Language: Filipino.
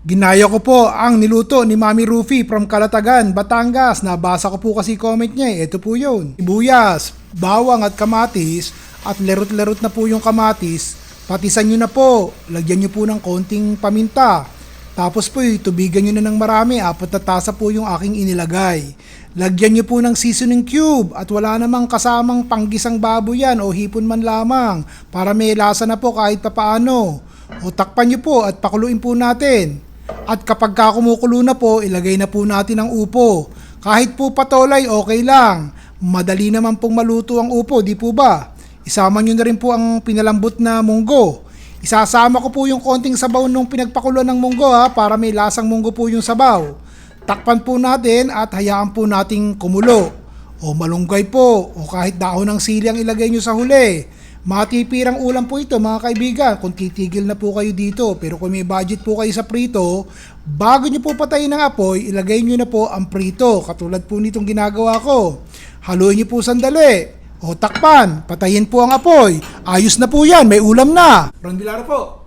Ginaya ko po ang niluto ni Mami Rufi from Calatagan, Batangas. Nabasa ko po kasi comment niya eh. Ito po yun. Sibuyas, bawang at kamatis at lerot-lerot na po yung kamatis. Patisan nyo na po. Lagyan nyo po ng konting paminta. Tapos po tubigan nyo na ng marami. Apat na tasa po yung aking inilagay. Lagyan nyo po ng seasoning cube at wala namang kasamang panggisang baboy yan o hipon man lamang para may lasa na po kahit papaano. O takpan nyo po at pakuluin po natin. At kapag ka kumukulo na po, ilagay na po natin ang upo. Kahit po patolay, okay lang. Madali naman pong maluto ang upo, di po ba? Isama nyo na rin po ang pinalambot na munggo. Isasama ko po yung konting sabaw nung pinagpakulo ng munggo ha, para may lasang munggo po yung sabaw. Takpan po natin at hayaan po nating kumulo. O malunggay po, o kahit dahon ng sili ang ilagay nyo sa huli. Matipirang ulam po ito mga kaibigan kung titigil na po kayo dito. Pero kung may budget po kayo sa prito, bago nyo po patayin ng apoy, ilagay nyo na po ang prito. Katulad po nitong ginagawa ko. Haluin nyo po sandali. O takpan, patayin po ang apoy. Ayos na po yan, may ulam na. Ron Villar po.